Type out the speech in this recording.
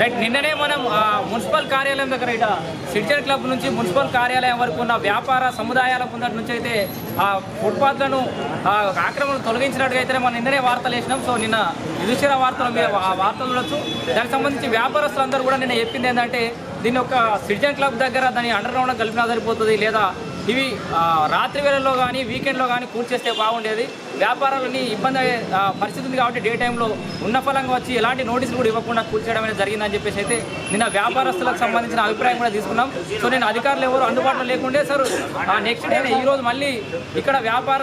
Right నిన్ననే మనం municipal కార్యాలయం దగ్గర ఇట సిటిజన్ క్లబ్ నుంచి మున్సిపల్ కార్యాలయం వరకు ఉన్న వ్యాపార సముదాయాల ముందటి నుంచి అయితే ఆ ఫుట్పాత్లను ఆ, తొలగించినట్టుగా అయితే మనం నిన్ననే వార్తలు వేసినాం. సో నిన్న యుధిష్ఠిర వార్తలు మీరు ఆ వార్తలు చూడొచ్చు. దానికి సంబంధించి వ్యాపారస్తులందరూ కూడా నిన్న చెప్పింది ఏంటంటే దీన్ని ఒక సిటిజన్ క్లబ్ దగ్గర దాన్ని అండర్ గ్రౌండ్ కలిపినా సరిపోతుంది లేదా ఇవి రాత్రి వేళల్లో కానీ వీకెండ్లో కానీ కూర్చేస్తే బాగుండేది. వ్యాపారాలని ఇబ్బంది అయ్యే పరిస్థితి ఉంది కాబట్టి డే టైంలో ఉన్న ఫలంగా వచ్చి ఎలాంటి నోటీసులు కూడా ఇవ్వకుండా కూర్చేయడం అనేది జరిగిందని చెప్పేసి అయితే నిన్న వ్యాపారస్తులకు సంబంధించిన అభిప్రాయం కూడా తీసుకున్నాం. సో నేను అధికారులు ఎవరు అందుబాటులో లేకుండే సార్ నెక్స్ట్ డే ఈ రోజు మళ్ళీ ఇక్కడ వ్యాపార